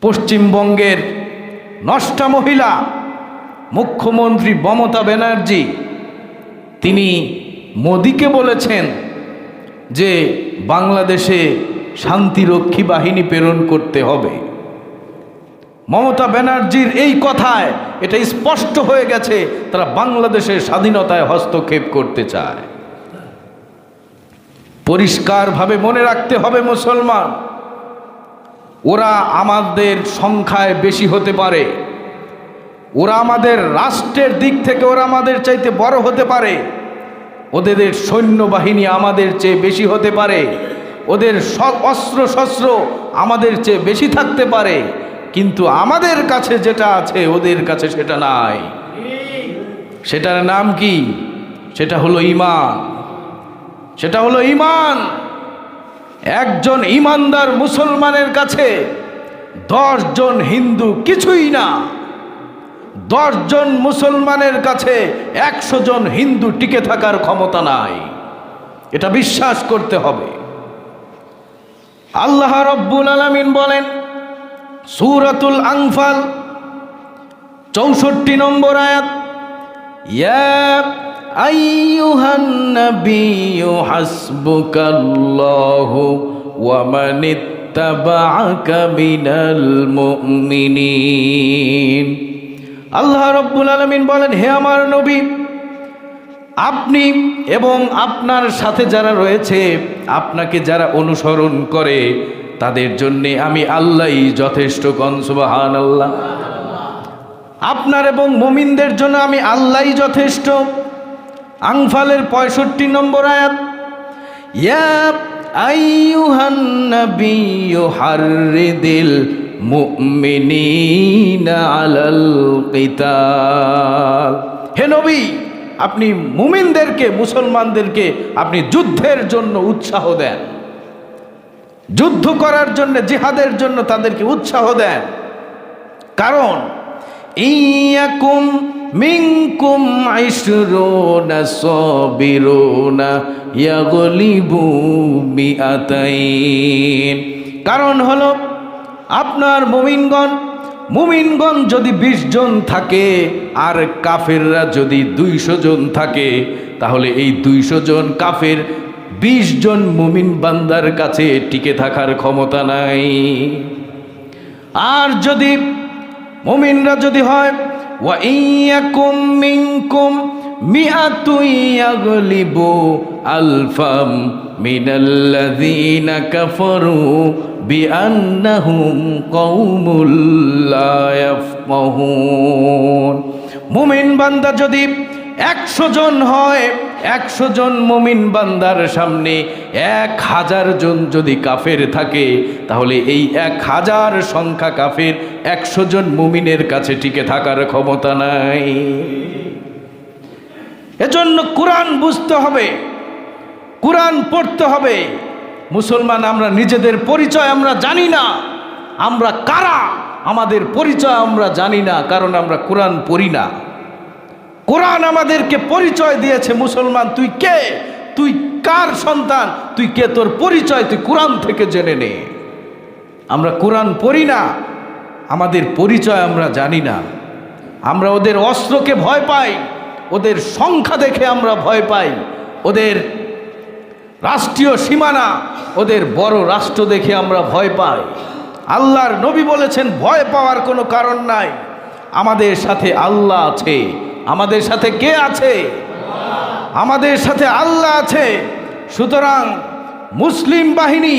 পশ্চিমবঙ্গের নষ্টা মহিলা মুখ্যমন্ত্রী মমতা ব্যানার্জি, তিনি মোদিকে বলেছেন যে বাংলাদেশে শান্তিরক্ষী বাহিনী প্রেরণ করতে হবে। মমতা ব্যানার্জির এই কথায় এটা স্পষ্ট হয়ে গেছে, তারা বাংলাদেশের স্বাধীনতায় হস্তক্ষেপ করতে চায়। পরিষ্কারভাবে মনে রাখতে হবে মুসলমান। ওরা আমাদের সংখ্যায় বেশি হতে পারে। ওরা আমাদের রাষ্ট্রের দিক থেকে ওরা আমাদের চাইতে বড় হতে পারে। ওদের সৈন্যবাহিনী আমাদের চেয়ে বেশি হতে পারে। ওদের অস্ত্র শস্ত্র আমাদের চেয়ে বেশি থাকতে পারে। কিন্তু আমাদের কাছে যেটা আছে, ওদের কাছে সেটা নাই। সেটার নাম কি? সেটা হলো ইমান। সেটা হলো ইমান। একজন ইমানদার মুসলমানের কাছে দশজন হিন্দু কিছুই না। দশজন মুসলমানের কাছে একশো জন হিন্দু টিকে থাকার ক্ষমতা নাই। এটা বিশ্বাস করতে হবে। আল্লাহ রব্বুল আলমিন বলেন, সুরাতুল আংফাল চৌষট্টি নম্বর আয়াত আইয়ুহান নাবিয়্যু হাসবুকাল্লাহু ওয়া মান ইত্তাবাআকা মিনাল মুমিনিন আল্লাহ রব্বুল আলামিন বলেন, হে আমার নবী, আপনি এবং আপনার সাথে যারা রয়েছে, আপনাকে যারা অনুসরণ করে, তাদের জন্যে আমি আল্লাহই যথেষ্ট কনসুবাহান আল্লাহ আপনার এবং মুমিনদের জন্য আমি আল্লাহই যথেষ্ট। আংফালের পঁয়ষট্টি নম্বর আয়াত, ইয়া আইয়ুহান নাবিয়্যু হাররিদিল মুমিনিনা আলাল কিতাল। হে নবী, আপনি মুমিনদেরকে, মুসলমানদেরকে আপনি যুদ্ধের জন্য উৎসাহ দেন। যুদ্ধ করার জন্য, জিহাদের জন্য তাদেরকে উৎসাহ দেন। কারণ ইয়াকুম মিনকুম আইশরুনা সাবিরুনা ইয়াগলিবু কারণ হলো, আপনার মুমিনগণ মুমিনগণ যদি বিশ জন থাকে আর কাফেররা যদি দুইশো জন থাকে, তাহলে এই দুইশো জন কাফের বিশ জন মুমিন বান্দার কাছে টিকে থাকার ক্ষমতা নাই। আর যদি মুমিনরা যদি হয় ওয়া ইয়াকুম মিনকুম মিআতুন ইয়াগলিবু আলফাম মিনাল্লাযীনা কাফারু বিআন্নাহুম কওমুল লা ইয়াফকাহুন। মুমিন বান্দা যদি একশো জন হয় একশো জন মুমিন বান্দার সামনে এক হাজার জন যদি কাফের থাকে, তাহলে এই এক হাজার সংখ্যা কাফের একশো জন মুমিনের কাছে টিকে থাকার ক্ষমতা নাই। এজন্য কোরআন বুঝতে হবে, কোরআন পড়তে হবে। মুসলমান আমরা নিজেদের পরিচয় আমরা জানি না, আমরা কারা? আমাদের পরিচয় আমরা জানি না, কারণ আমরা কোরআন পড়ি না। কোরআন আমাদেরকে পরিচয় দিয়েছে, মুসলমান, তুই কে? তুই কার সন্তান? তুই কে তোর পরিচয়? তুই কোরআন থেকে জেনে নে। আমরা কোরআন পড়ি না, আমাদের পরিচয় আমরা জানি না। আমরা ওদের অস্ত্রকে ভয় পাই, ওদের সংখ্যা দেখে আমরা ভয় পাই, ওদের রাষ্ট্রীয় সীমানা, ওদের বড় রাষ্ট্র দেখে আমরা ভয় পাই। আল্লাহর নবী বলেছেন, ভয় পাওয়ার কোনো কারণ নাই। আমাদের সাথে আল্লাহ আছে। আমাদের সাথে কে আছে? আমাদের সাথে আল্লাহ আছে। সুতরাং মুসলিম বাহিনী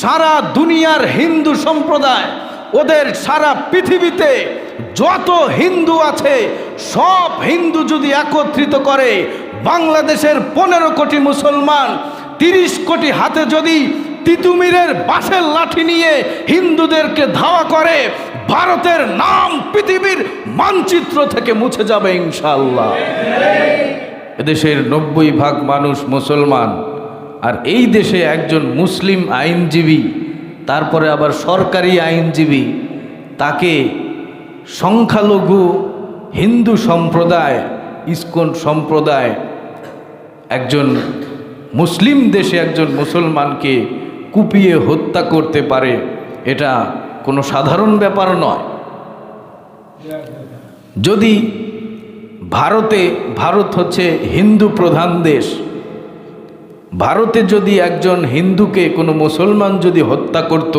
সারা দুনিয়ার হিন্দু সম্প্রদায়, ওদের সারা পৃথিবীতে যত হিন্দু আছে, সব হিন্দু যদি একত্রিত করে, বাংলাদেশের পনেরো কোটি মুসলমান, তিরিশ কোটি হাতে যদি তিতুমিরের বাঁশের লাঠি নিয়ে হিন্দুদেরকে ধাওয়া করে ভারতের নাম পৃথিবীর মানচিত্র থেকে মুছে যাবে ইনশাল্লাহ এদেশের নব্বই ভাগ মানুষ মুসলমান, আর এই দেশে একজন মুসলিম আইনজীবী, তারপরে আবার সরকারি আইনজীবী, তাকে সংখ্যালঘু হিন্দু সম্প্রদায়, ইস্কন সম্প্রদায়, একজন মুসলিম দেশে একজন মুসলমানকে কুপিয়ে হত্যা করতে পারে, এটা কোনো সাধারণ ব্যাপার নয়। যদি ভারতে, ভারত হচ্ছে হিন্দু প্রধান দেশ, ভারতে যদি একজন হিন্দুকে কোনো মুসলমান যদি হত্যা করত,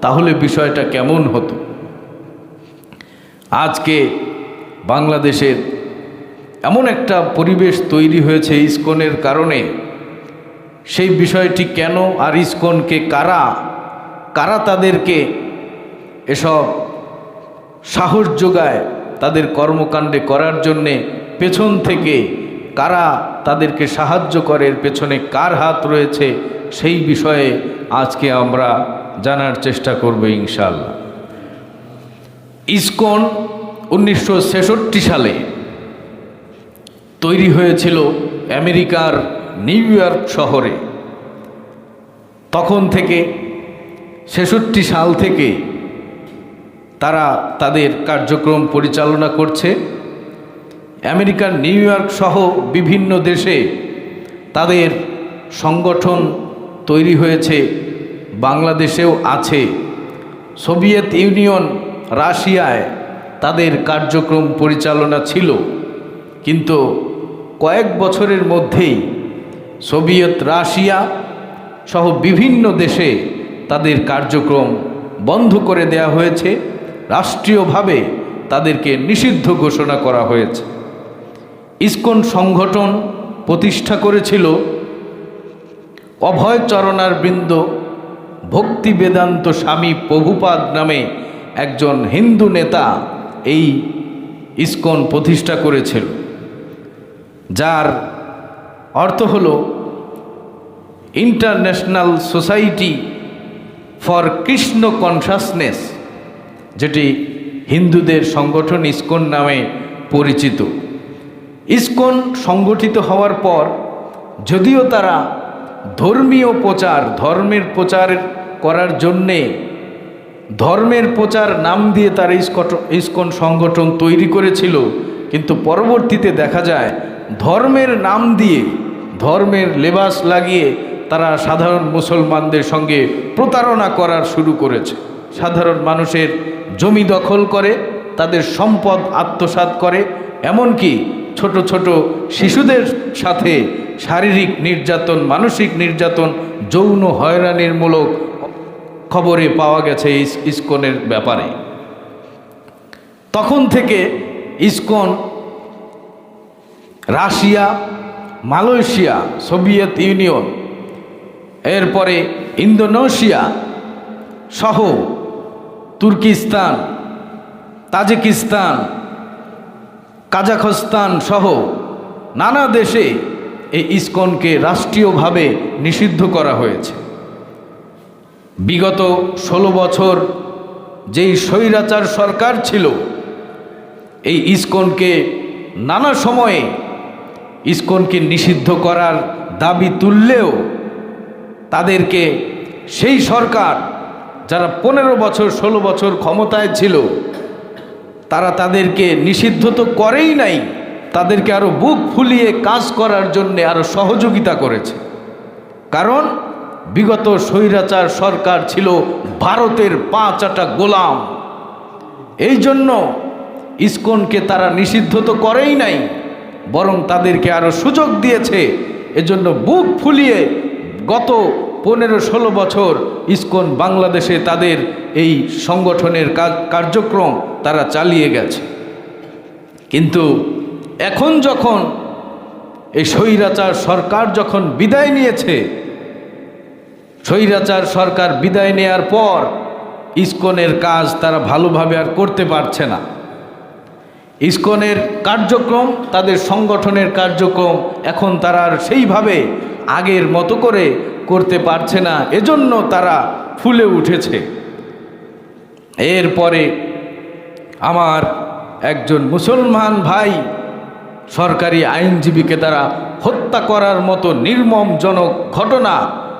তাহলে বিষয়টা কেমন হতো? আজকে বাংলাদেশের এমন একটা পরিবেশ তৈরি হয়েছে ইস্কনের কারণে। সেই বিষয়টি কেন আর ইস্কনকে কারা কারা তাদেরকে এসব সাহস যোগায় তাদের কর্মকাণ্ডে করার জন্যে পেছন থেকে কারা তাদেরকে সাহায্য করে পেছনে কার হাত রয়েছে, সেই বিষয়ে আজকে আমরা জানার চেষ্টা করব ইনশাল্লাহ ইসকন উনিশশো সালে তৈরি হয়েছিল আমেরিকার নিউ ইয়র্ক শহরে। তখন থেকে ছেষট্টি সাল থেকে তারা তাদের কার্যক্রম পরিচালনা করছে। আমেরিকার নিউ ইয়র্ক সহ বিভিন্ন দেশে তাদের সংগঠন তৈরি হয়েছে, বাংলাদেশেও আছে। সোভিয়েত ইউনিয়ন, রাশিয়ায় তাদের কার্যক্রম পরিচালনা ছিল। কিন্তু কয়েক বছরের মধ্যেই সোভিয়েত রাশিয়া সহ বিভিন্ন দেশে তাদের কার্যক্রম বন্ধ করে দেয়া হয়েছে। রাষ্ট্রীয়ভাবে তাদেরকে নিষিদ্ধ ঘোষণা করা হয়েছে। ইসকন সংগঠন প্রতিষ্ঠা করেছিল অভয়চরণার বৃন্দ ভক্তি বেদান্ত স্বামী প্রভুপাদ নামে একজন হিন্দু নেতা এই ইসকন প্রতিষ্ঠা করেছিল। যার অর্থ হল international society for Krishna consciousness. যেটি হিন্দুদের সংগঠন ইসকন নামে পরিচিত। ইসকন সংগঠিত হওয়ার পর যদিও তারা ধর্মীয় প্রচার, ধর্মের প্রচার করার জন্যে ধর্মের প্রচার নাম দিয়ে তারা ইসকন সংগঠন তৈরি করেছিল, কিন্তু পরবর্তীতে দেখা যায় ধর্মের নাম দিয়ে ধর্মের লেবাস লাগিয়ে তারা সাধারণ মুসলমানদের সঙ্গে প্রতারণা করার শুরু করেছে। সাধারণ মানুষের জমি দখল করে, তাদের সম্পদ আত্মসাৎ করে, এমনকি ছোট ছোট শিশুদের সাথে শারীরিক নির্যাতন, মানসিক নির্যাতন, যৌন হয়রানির মূলক খবরে পাওয়া গেছে ইস, ইস্কনের ব্যাপারে। তখন থেকে ISKCON Russia, Malaysia, Soviet Union, এরপরে ইন্দোনেশিয়া সহ তুর্কিস্তান, তাজিকিস্তান, কাজাখস্তান সহ নানা দেশে এই ইসকনকে রাষ্ট্রীয়ভাবে নিষিদ্ধ করা হয়েছে। বিগত ষোলো বছর যেই স্বৈরাচার সরকার ছিল, এই ইসকনকে নানা সময়ে ইসকনকে নিষিদ্ধ করার দাবি তুললেও তাদেরকে সেই সরকার যারা পনেরো বছর, ষোলো বছর ক্ষমতায় ছিল, তারা তাদেরকে নিষিদ্ধ তো করেই নাই, তাদেরকে আরও বুক ফুলিয়ে কাজ করার জন্যে আরও সহযোগিতা করেছে। কারণ বিগত স্বৈরাচার সরকার ছিল ভারতের পাঁচাটা গোলাম। এই জন্য ইসকনকে তারা নিষিদ্ধ তো করেই নাই, বরং তাদেরকে আরও সুযোগ দিয়েছে। এজন্য বুক ফুলিয়ে গত পনেরো, ষোলো বছর ইসকন বাংলাদেশে তাদের এই সংগঠনের কার্যক্রম তারা চালিয়ে গেছে। কিন্তু এখন যখন এই স্বৈরাচার সরকার যখন বিদায় নিয়েছে, স্বৈরাচার সরকার বিদায় নেয়ার পর ইসকনের কাজ তারা ভালোভাবে আর করতে পারছে না। ইসকনের কার্যক্রম, তাদের সংগঠনের কার্যক্রম এখন তারা আর সেইভাবে আগের মতো করে করতে পারছে না। এজন্য তারা ফুলে উঠেছে। এরপরে আমার একজন মুসলমান ভাই সরকারি আইনজীবীকে তারা হত্যা করার মতো নির্মমজনক ঘটনা,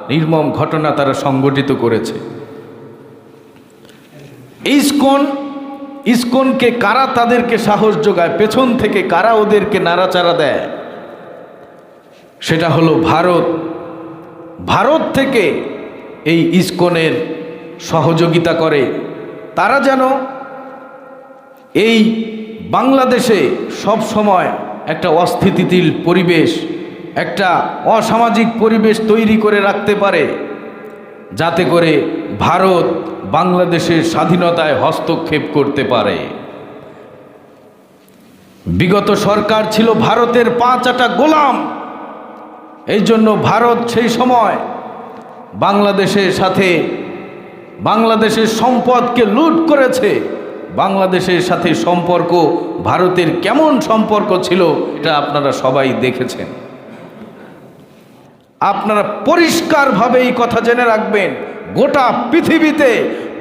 নির্মম ঘটনা তারা সংগঠিত করেছে। ইসকন ইসকনকে কারা তাদেরকে সাহস যোগায়? পেছন থেকে কারা ওদেরকে নাড়াচাড়া দেয়? সেটা হলো ভারত। ভারত থেকে এই ইসকনের সহযোগিতা করে। তারা যেন এই বাংলাদেশে সব সময় একটা অস্থিতিশীল পরিবেশ, একটা অসামাজিক পরিবেশ তৈরি করে রাখতে পারে। যাতে করে ভারত বাংলাদেশের স্বাধীনতায় হস্তক্ষেপ করতে পারে। বিগত সরকার ছিল ভারতের পাঁচ আটা গোলাম। এই জন্য ভারত সেই সময় বাংলাদেশের সাথে বাংলাদেশের সম্পদকে লুট করেছে। বাংলাদেশের সাথে সম্পর্ক, ভারতের কেমন সম্পর্ক ছিল এটা আপনারা সবাই দেখেছেন। আপনারা পরিষ্কারভাবে এই কথা জেনে রাখবেন। গোটা পৃথিবীতে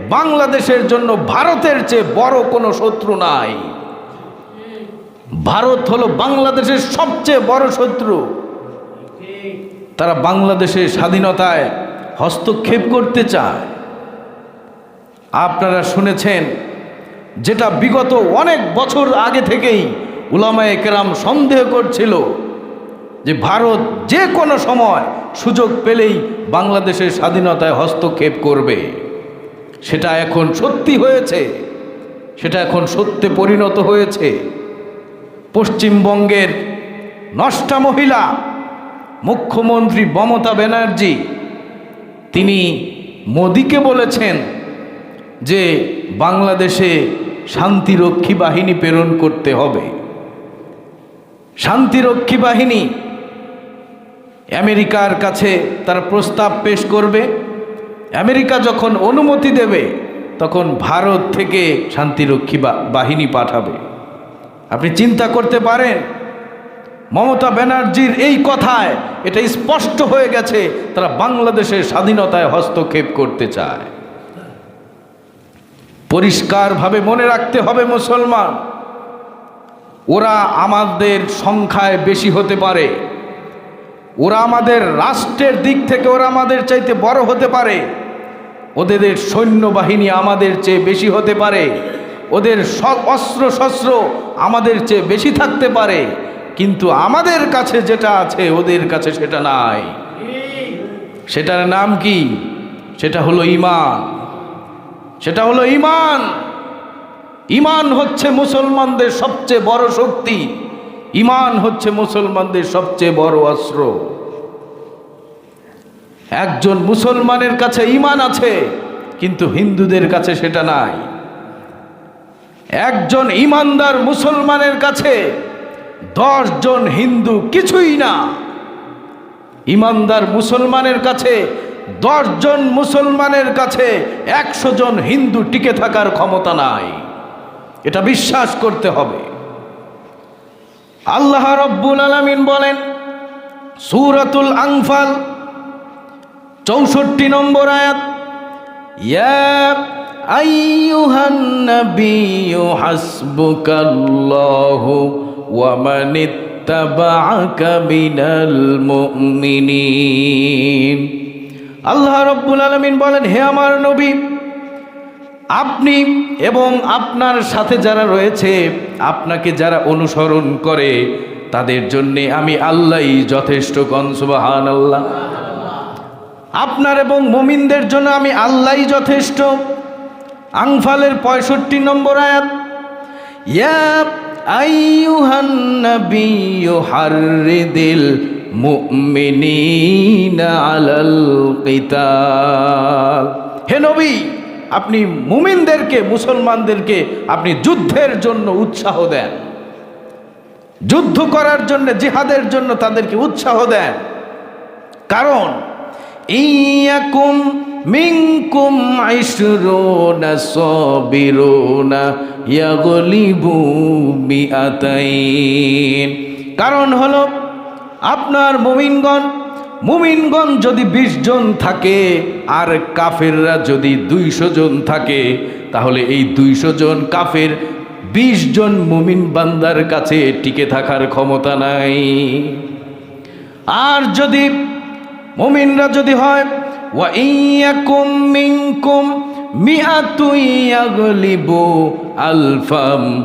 বাংলাদেশের জন্য ভারতের চেয়ে বড় কোনো শত্রু নাই। ভারত হলো বাংলাদেশের সবচেয়ে বড় শত্রু। তারা বাংলাদেশের স্বাধীনতায় হস্তক্ষেপ করতে চায়। আপনারা শুনেছেন, যেটা বিগত অনেক বছর আগে থেকেই উলামায়ে কেরাম সন্দেহ করছিল। যে ভারত যে কোনো সময় সুযোগ পেলেই বাংলাদেশের স্বাধীনতায় হস্তক্ষেপ করবে। সেটা এখন সত্যি হয়েছে। সেটা এখন সত্যে পরিণত হয়েছে। পশ্চিমবঙ্গের নষ্টা মহিলা মুখ্যমন্ত্রী মমতা ব্যানার্জি, তিনি মোদিকে বলেছেন যে বাংলাদেশে শান্তিরক্ষী বাহিনী প্রেরণ করতে হবে। শান্তিরক্ষী বাহিনী আমেরিকার কাছে তারা প্রস্তাব পেশ করবে। আমেরিকা যখন অনুমতি দেবে, তখন ভারত থেকে শান্তিরক্ষী বাহিনী পাঠাবে। আপনি চিন্তা করতে পারেন, মমতা ব্যানার্জির এই কথায় এটা স্পষ্ট হয়ে গেছে, তারা বাংলাদেশের স্বাধীনতায় হস্তক্ষেপ করতে চায়। পরিষ্কারভাবে মনে রাখতে হবে মুসলমান, ওরা আমাদের সংখ্যায় বেশি হতে পারে। ওরা আমাদের রাষ্ট্রের দিক থেকে ওরা আমাদের চাইতে বড় হতে পারে। ওদের সৈন্যবাহিনী আমাদের চেয়ে বেশি হতে পারে। ওদের অস্ত্র শস্ত্র আমাদের চেয়ে বেশি থাকতে পারে। কিন্তু আমাদের কাছে যেটা আছে, ওদের কাছে সেটা নাই। সেটার নাম কি? সেটা হলো ইমান সেটা হলো ইমান ইমান হচ্ছে মুসলমানদের সবচেয়ে বড় শক্তি। ইমান হচ্ছে মুসলমানদের সবচেয়ে বড় অস্ত্র। একজন মুসলমানের কাছে ইমান আছে, কিন্তু হিন্দুদের কাছে সেটা নাই। একজন ইমানদার মুসলমানের কাছে জন হিন্দু কিছুই না। ইমানদার মুসলমানের কাছে জন মুসলমানের কাছে একশো জন হিন্দু টিকে থাকার ক্ষমতা নাই। এটা বিশ্বাস করতে হবে। আল্লাহ রব্বুল আলামিন বলেন, সূরাতুল আংফাল চৌষট্টি নম্বর আয়াত আল্লাহ রব্বুল আলামিন বলেন, হে আমার নবী আপনি এবং আপনার সাথে যারা রয়েছে, আপনাকে যারা অনুসরণ করে, তাদের জন্যে আমি আল্লাহই যথেষ্ট কনসুবাহান আল্লাহ আপনার এবং মুমিনদের জন্য আমি আল্লাহই যথেষ্ট। আংফালের পঁয়ষট্টি নম্বর আয়াত হে নবী আপনি মুমিনদেরকে, মুসলমানদেরকে আপনি যুদ্ধের জন্য উৎসাহ দেন। যুদ্ধ করার জন্য, জিহাদের জন্য তাদেরকে উৎসাহ দেন। কারণ, ইয়াকুম মিনকুম কারণ হলো, আপনার মুমিনগণ মুমিনগণ যদি বিশ জন থাকে, আর কাফেররা যদি দুইশো জন থাকে, তাহলে এই দুইশো জন কাফের বিশ জন মুমিন বান্দার কাছে টিকে থাকার ক্ষমতা নাই। আর যদি মুমিনরা যদি হয় আলফাম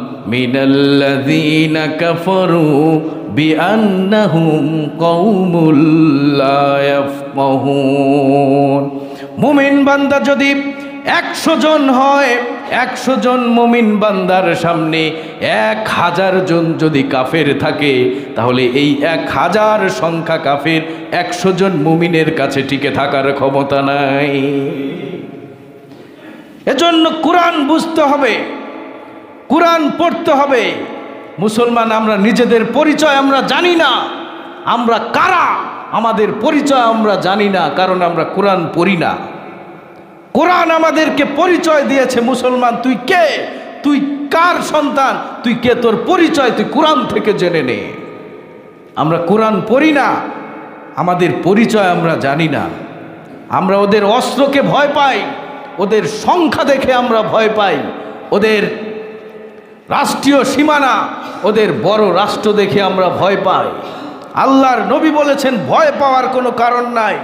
বিআন্নাহুম কওমুল লা ইয়াফকাহুন। মুমিন বান্দা যদি একশো জন হয়, একশো জন মমিন বান্দার সামনে এক হাজার জন যদি কাফের থাকে, তাহলে এই এক হাজার সংখ্যা কাফের একশো জন মুমিনের কাছে টিকে থাকার ক্ষমতা নাই। এজন্য কোরআন বুঝতে হবে, কোরআন পড়তে হবে মুসলমান, আমরা নিজেদের পরিচয় আমরা জানি না। আমরা কারা? আমাদের পরিচয় আমরা জানি না, কারণ আমরা কোরআন পড়ি না। কোরআন আমাদেরকে পরিচয় দিয়েছে, মুসলমান, তুই কে? তুই কার সন্তান? তুই কে তোর পরিচয়? তুই কোরআন থেকে জেনে নে। আমরা কোরআন পড়ি না, আমাদের পরিচয় আমরা জানি না। আমরা ওদের অস্ত্রকে ভয় পাই, ওদের সংখ্যা দেখে আমরা ভয় পাই, ওদের রাষ্ট্রীয় সীমানা ওদের বড় রাষ্ট্র দেখে আমরা ভয় পাই। আল্লাহর নবী বলেছেন, ভয় পাওয়ার কোনো কারণ নাই।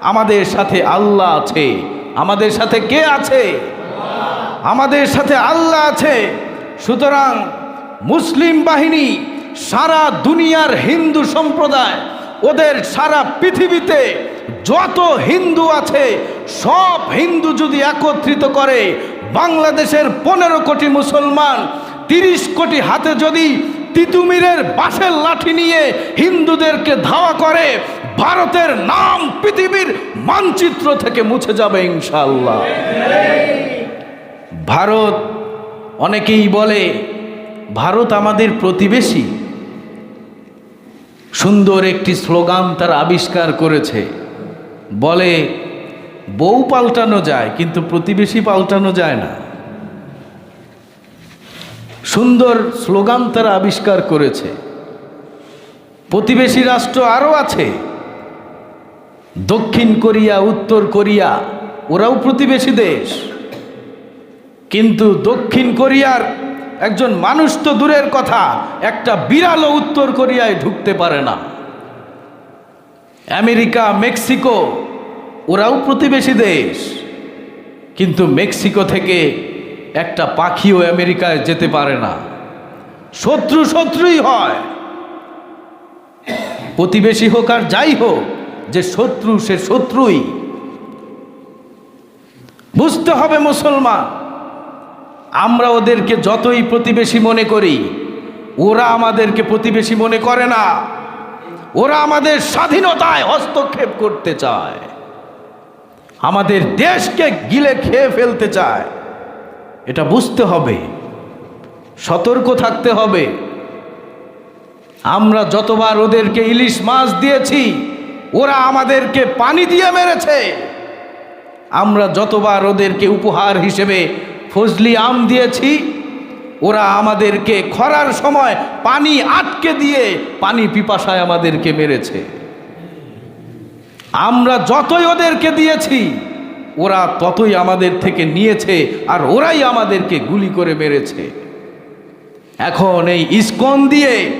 আমাদের সাথে আল্লাহ আছে। আমাদের সাথে কে আছে? আমাদের সাথে আল্লাহ আছে। সুতরাং মুসলিম বাহিনী, সারা দুনিয়ার হিন্দু সম্প্রদায়, ওদের সারা পৃথিবীতে যত হিন্দু আছে, সব হিন্দু যদি একত্রিত করে, বাংলাদেশের পনেরো কোটি মুসলমান তিরিশ কোটি হাতে যদি তিতুমিরের বাঁশের লাঠি নিয়ে হিন্দুদেরকে ধাওয়া করে, ভারতের নাম পৃথিবীর মানচিত্র থেকে মুছে যাবে ইনশাল্লাহ ভারত অনেকেই বলে, ভারত আমাদের প্রতিবেশী। সুন্দর একটি স্লোগান তার আবিষ্কার করেছে। বলে, বউ পাল্টানো যায়, কিন্তু প্রতিবেশী পাল্টানো যায় না। সুন্দর স্লোগান তারা আবিষ্কার করেছে। প্রতিবেশী রাষ্ট্র আরও আছে। দক্ষিণ কোরিয়া, উত্তর কোরিয়া, ওরাও প্রতিবেশী দেশ। কিন্তু দক্ষিণ কোরিয়ার একজন মানুষ তো দূরের কথা, একটা বিড়ালও উত্তর কোরিয়ায় ঢুকতে পারে না। আমেরিকা, মেক্সিকো, ওরাও প্রতিবেশী দেশ। কিন্তু মেক্সিকো থেকে একটা পাখিও আমেরিকায় যেতে পারে না। শত্রু শত্রুই হয়। প্রতিবেশী হোক আর যাই হোক, যে শত্রু সে শত্রুই। বুঝতে হবে মুসলমান, আমরা ওদেরকে যতই প্রতিবেশী মনে করি, ওরা আমাদেরকে প্রতিবেশী মনে করে না। ওরা আমাদের স্বাধীনতায় হস্তক্ষেপ করতে চায়। আমাদের দেশকে গিলে খেয়ে ফেলতে চায়। এটা বুঝতে হবে। সতর্ক থাকতে হবে। আমরা যতবার ওদেরকে ইলিশ মাছ দিয়েছি, ওরা আমাদেরকে পানি দিয়ে মেরেছে। আমরা যতবার ওদেরকে উপহার হিসেবে ফজলি আম দিয়েছি, ওরা আমাদেরকে খরার সময় পানি আটকে দিয়ে পানি পিপাসায় আমাদেরকে মেরেছে। আমরা যতই ওদেরকে দিয়েছি ওরা ততই আমাদের থেকে নিয়েছে আর ওরাই আমাদেরকে গুলি করে মেরেছে। এখন এই ইস্কন দিয়ে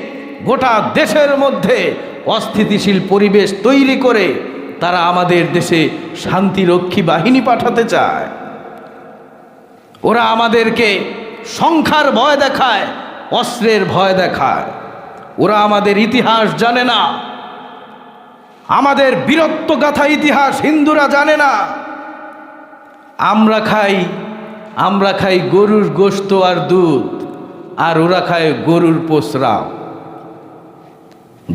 গোটা দেশের মধ্যে অস্থিতিশীল পরিবেশ তৈরি করে তারা আমাদের দেশে শান্তিরক্ষী বাহিনী পাঠাতে চায়। ওরা আমাদেরকে সংখ্যার ভয় দেখায়, অস্ত্রের ভয় দেখায়। ওরা আমাদের ইতিহাস জানে না। আমাদের বীরত্বগাথা ইতিহাস হিন্দুরা জানে না। আমরা খাই আমরা খাই গরুর গোস্ত আর দুধ, আর ওরা খায় গরুর প্রস্রাব।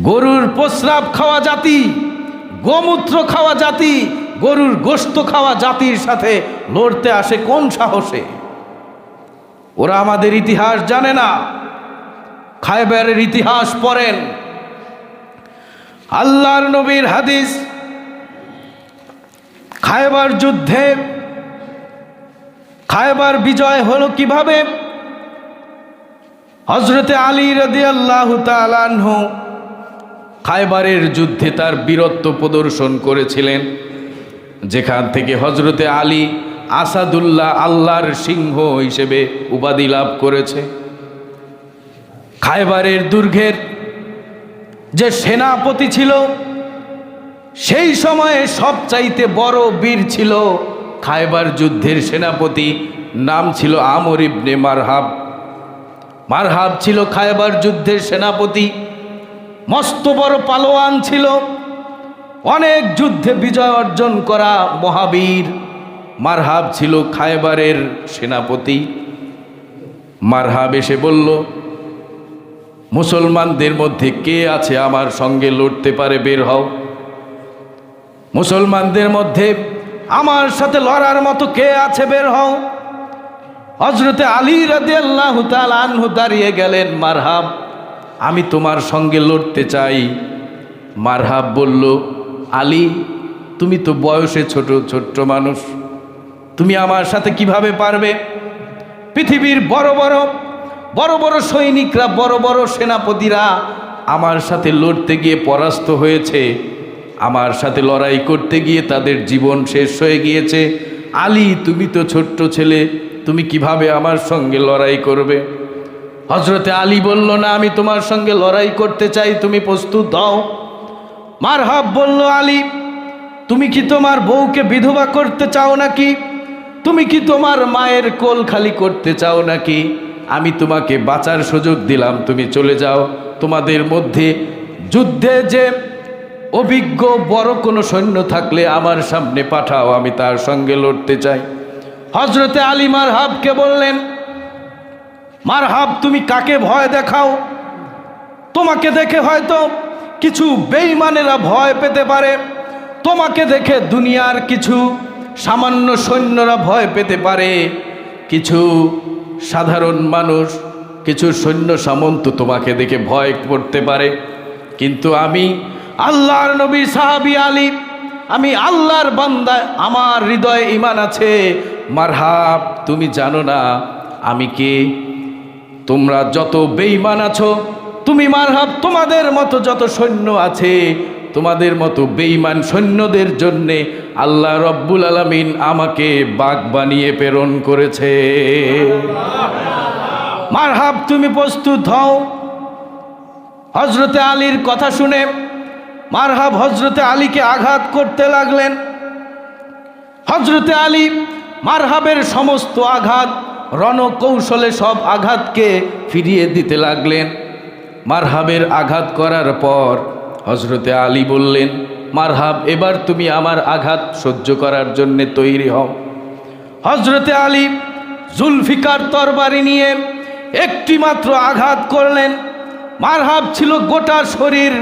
গরুর প্রস্রাব খাওয়া জাতি, গোমূত্র খাওয়া জাতি, গরুর গোস্ত খাওয়া জাতির সাথে লড়তে আসে কোন সাহসে? ওরা আমাদের ইতিহাস জানে না। খায়বারের ইতিহাস পড়েন। আল্লাহর নবীর হাদিস, খায়বার যুদ্ধে খায়বার বিজয় হলো কীভাবে? হজরতে আলী রদি আল্লাহ খায়বারের যুদ্ধে তার বীরত্ব প্রদর্শন করেছিলেন, যেখান থেকে হজরতে আলী আসাদুল্লাহ আল্লাহর সিংহ হিসেবে উপাধি লাভ করেছে। খায়বারের দুর্গের যে সেনাপতি ছিল, সেই সময়ে সবচাইতে বড় বীর ছিল খায়বার যুদ্ধের সেনাপতি নাম ছিল আমর ইবনে মারহাব। মারহাব ছিল খায়বার যুদ্ধের সেনাপতি। মস্ত বড় পালোয়ান ছিল। অনেক যুদ্ধে বিজয় অর্জন করা মহাবীর। মারহাব ছিল খায়বারের সেনাপতি। মারহাব এসে বলল, মুসলমানদের মধ্যে কে আছে আমার সঙ্গে লড়তে পারে? বের হও। মুসলমানদের মধ্যে আমার সাথে লড়ার মতো কে আছে বের হও। হজরতে আলী রাদে আল্লাহ আনহু দাঁড়িয়ে গেলেন, মারহাব, আমি তোমার সঙ্গে লড়তে চাই। মারহাব বলল, আলী, তুমি তো বয়সে ছোট, ছোট্ট মানুষ। তুমি আমার সাথে কীভাবে পারবে? পৃথিবীর বড় বড় বড় বড় সৈনিকরা, বড় বড় সেনাপতিরা আমার সাথে লড়তে গিয়ে পরাস্ত হয়েছে। আমার সাথে লড়াই করতে গিয়ে তাদের জীবন শেষ হয়ে গিয়েছে। আলী, তুমি তো ছোট্ট ছেলে, তুমি কীভাবে আমার সঙ্গে লড়াই করবে? হজরতে আলী বলল, না, আমি তোমার সঙ্গে লড়াই করতে চাই, তুমি প্রস্তুত দাও। মারহাব বলল, আলী, তুমি কি তোমার বউকে বিধবা করতে চাও নাকি? তুমি কি তোমার মায়ের কোল খালি করতে চাও নাকি? আমি তোমাকে বাঁচার সুযোগ দিলাম, তুমি চলে যাও। তোমাদের মধ্যে যুদ্ধে যে অভিজ্ঞ বড় কোনো সৈন্য থাকলে আমার সামনে পাঠাও, আমি তার সঙ্গে লড়তে চাই। হজরতে আলী মারহাবকে বললেন, মারহাব, তুমি কাকে ভয় দেখাও? তোমাকে দেখে হয়তো কিছু বেইমানেরা ভয় পেতে পারে। তোমাকে দেখে দুনিয়ার কিছু সামান্য সৈন্যরা ভয় পেতে পারে। কিছু সাধারণ মানুষ, কিছু সৈন্য সামন্ত তোমাকে দেখে ভয় করতে পারে। কিন্তু আমি আল্লাহর নবী সাহাবি আলী, আমি আল্লাহর বান্দা আমার হৃদয়ে ইমান আছে। মারহাব, তুমি জানো না আমি কে? তোমরা যত বেঈমান আছো, তুমি মারহাব, তোমাদের মতো যত সৈন্য আছে, তোমাদের মতো বেঈমান সৈন্যদের জন্যে আল্লাহ রব্বুল আলামিন আমাকে বাঘ বানিয়ে প্রেরণ করেছে। মারহাব, তুমি প্রস্তুত হও। হজরতে আলীর কথা শুনে মারহাব হজরতে আলীকে আঘাত করতে লাগলেন। হজরতে আলী মারহাবের সমস্ত আঘাত, রণকৌশলে সব আঘাতকে ফিরিয়ে দিতে লাগলেন। মারহাবের আঘাত করার পর হজরতে আলী বললেন, মারহাব, এবার তুমি আমার আঘাত সহ্য করার জন্যে তৈরি হও। হজরতে আলী জুলফিকার তরবারি নিয়ে একটি মাত্র আঘাত করলেন। মারহাব ছিল গোটা শরীর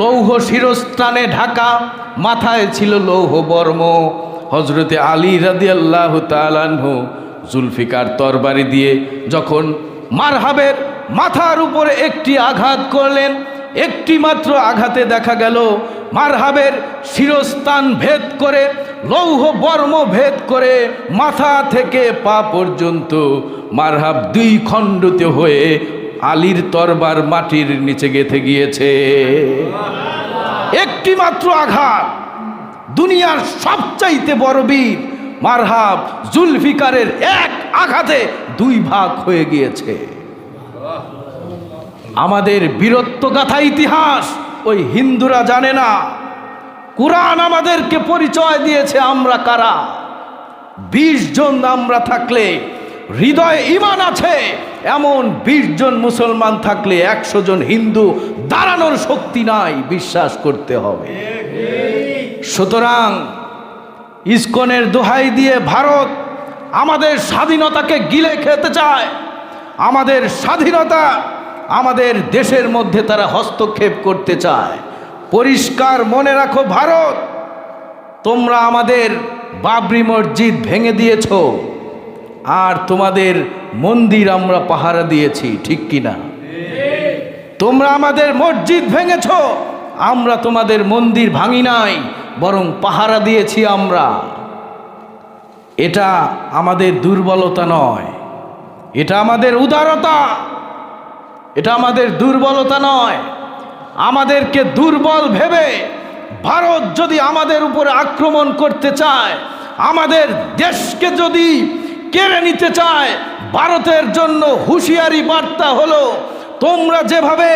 লৌহ শিরস্থানে ঢাকা, মাথায় ছিল লৌহ বর্ম। হজরতে আলী রাদি আল্লাহ তালানহু জুলফিকার তরবারি দিয়ে যখন মারহাবের মাথার উপরে একটি আঘাত করলেন, একটি মাত্র আঘাতে দেখা গেল, মারহাবের শিরস্থান ভেদ করে, লৌহ বর্ম ভেদ করে মাথা থেকে পা পর্যন্ত মারহাব দুই খণ্ডিত হয়ে আলীর তরবার মাটির নিচে গেথে গিয়েছে। একটি মাত্র আঘাত, দুনিয়ার সবচাইতে বড় বীর মারহাব জুলফিকারের এক আঘাতে দুই ভাগ হয়ে গিয়েছে। আমাদের বীরত্বগাথা ইতিহাস, ওই হিন্দুরা জানে না। কোরআন আমাদেরকে পরিচয় দিয়েছে আমরা কারা। বিশ জন আমরা থাকলে হৃদয়ে ইমান আছে এমন বিশ জন মুসলমান থাকলে একশো জন হিন্দু দাঁড়ানোর শক্তি নাই, বিশ্বাস করতে হবে। সুতরাং ইস্কনের দোহাই দিয়ে ভারত আমাদের স্বাধীনতাকে গিলে খেতে চায়। আমাদের স্বাধীনতা আমাদের দেশের মধ্যে তারা হস্তক্ষেপ করতে চায়। পরিষ্কার মনে রাখো ভারত, তোমরা আমাদের বাবরি মসজিদ ভেঙে দিয়েছ। আর তোমাদের মন্দির আমরা পাহারা দিয়েছি, ঠিক কিনা? তোমরা আমাদের মসজিদ ভেঙেছ, আমরা তোমাদের মন্দির ভাঙি নাই, বরং পাহারা দিয়েছি আমরা। এটা আমাদের দুর্বলতা নয়, এটা আমাদের উদারতা, এটা আমাদের দুর্বলতা নয়। আমাদেরকে দুর্বল ভেবে ভারত যদি আমাদের উপরে আক্রমণ করতে চায়, আমাদের দেশকে যদি কেড়ে নিতে চায়। ভারতের জন্য হুঁশিয়ারি বার্তা হলো, তোমরা যেভাবে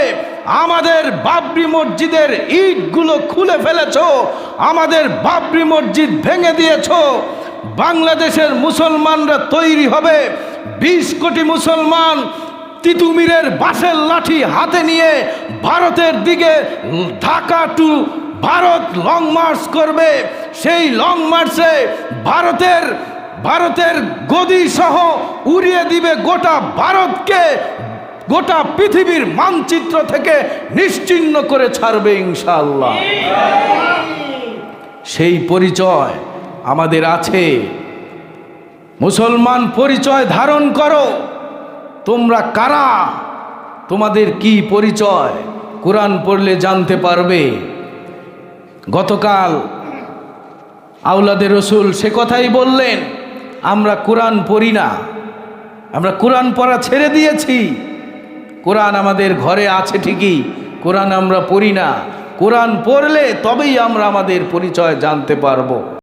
আমাদের বাবরি মসজিদের ইটগুলো খুলে ফেলেছো, আমাদের বাবরি মসজিদ ভেঙে দিয়েছ, বাংলাদেশের মুসলমানরা তৈরি হবে বিশ কোটি মুসলমান তিতুমিরের বাঁশের লাঠি হাতে নিয়ে ভারতের দিকে Dhaka to Bharat long march করবে। সেই লং মার্চে ভারতের ভারতের গদি সহ উড়িয়ে দিবে গোটা ভারতকে, গোটা পৃথিবীর মানচিত্র থেকে নিশ্চিহ্ন করে ছাড়বে ইনশাল্লাহ সেই পরিচয় আমাদের আছে। মুসলমান পরিচয় ধারণ করো। তোমরা কারা? তোমাদের কি পরিচয়? কোরআন পড়লে জানতে পারবে। গতকাল আউলাদের রসুল সে কথাই বললেন আমরা কোরআন পড়ি না। আমরা কোরআন পড়া ছেড়ে দিয়েছি। কোরআন আমাদের ঘরে আছে ঠিকই, কোরআন আমরা পড়ি না। কোরআন পড়লে তবেই আমরা আমাদের পরিচয় জানতে পারব।